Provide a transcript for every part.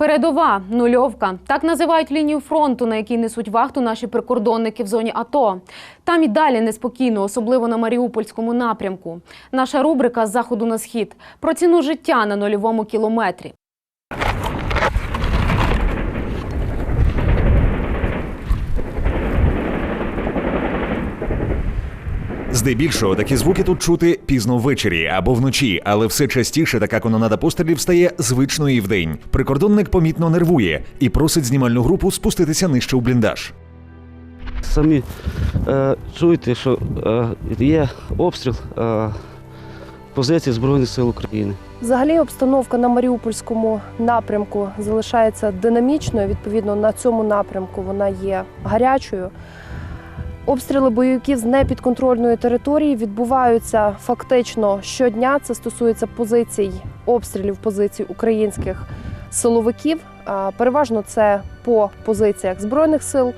Передова нульовка. Так називають лінію фронту, на якій несуть вахту наші прикордонники в зоні АТО. Там і далі неспокійно, особливо на Маріупольському напрямку. Наша рубрика з заходу на схід про ціну життя на нульовому кілометрі. Здебільшого такі звуки тут чути пізно ввечері або вночі, але все частіше така канонада пострілів стає звичною і вдень. Прикордонник помітно нервує і просить знімальну групу спуститися нижче у бліндаж. Самі е, чуєте, що е, є обстріл е, позицій Збройних сил України. Взагалі обстановка на Маріупольському напрямку залишається динамічною. Відповідно, на цьому напрямку вона є гарячою. Обстріли бойовиків з непідконтрольної території відбуваються фактично щодня. Це стосується позицій обстрілів позицій українських силовиків. Переважно це по позиціях Збройних сил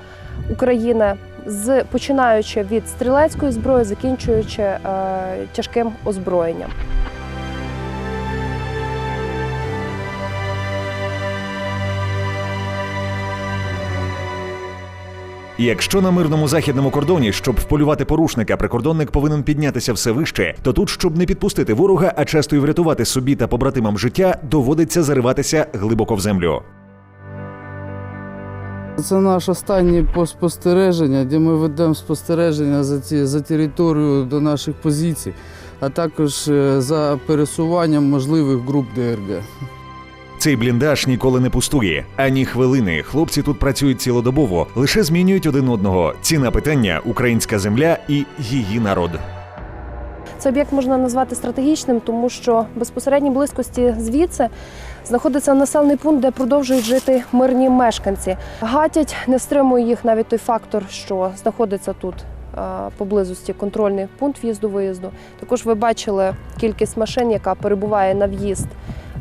України, з починаючи від стрілецької зброї, закінчуючи е, тяжким озброєнням. Якщо на мирному західному кордоні, щоб вполювати порушника, прикордонник повинен піднятися все вище, то тут, щоб не підпустити ворога, а часто й врятувати собі та побратимам життя, доводиться зариватися глибоко в землю. Це наш останній пост спостереження, де ми ведемо спостереження за, ці, за територію до наших позицій, а також е, за пересуванням можливих груп ДРГ. Цей бліндаж ніколи не пустує ані хвилини. Хлопці тут працюють цілодобово, лише змінюють один одного. Ціна питання українська земля і її народ. Цей об'єкт можна назвати стратегічним, тому що в безпосередній близькості звідси знаходиться населений пункт, де продовжують жити мирні мешканці. Гатять, не стримує їх навіть той фактор, що знаходиться тут е, поблизості контрольний пункт в'їзду-виїзду. Також ви бачили кількість машин, яка перебуває на в'їзд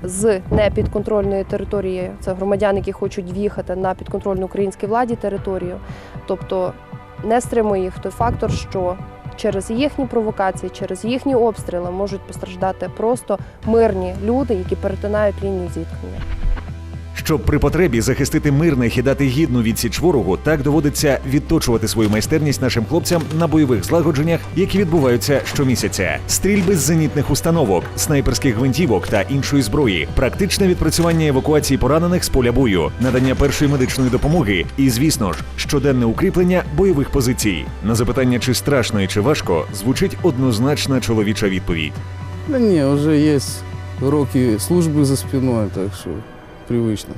з непідконтрольної території. Це громадяни, які хочуть в'їхати на підконтрольну українській владі територію. Тобто не стримує їх той фактор, що через їхні провокації, через їхні обстріли можуть постраждати просто мирні люди, які перетинають лінію зіткнення. Щоб при потребі захистити мирних і дати гідну відсіч ворогу, так доводиться відточувати свою майстерність нашим хлопцям на бойових злагодженнях, які відбуваються щомісяця. Стрільби з зенітних установок, снайперських гвинтівок та іншої зброї, практичне відпрацювання евакуації поранених з поля бою, надання першої медичної допомоги і, звісно ж, щоденне укріплення бойових позицій. На запитання, чи страшно і чи важко, звучить однозначна чоловіча відповідь. Ні, вже є роки служби за спиною, так що привично.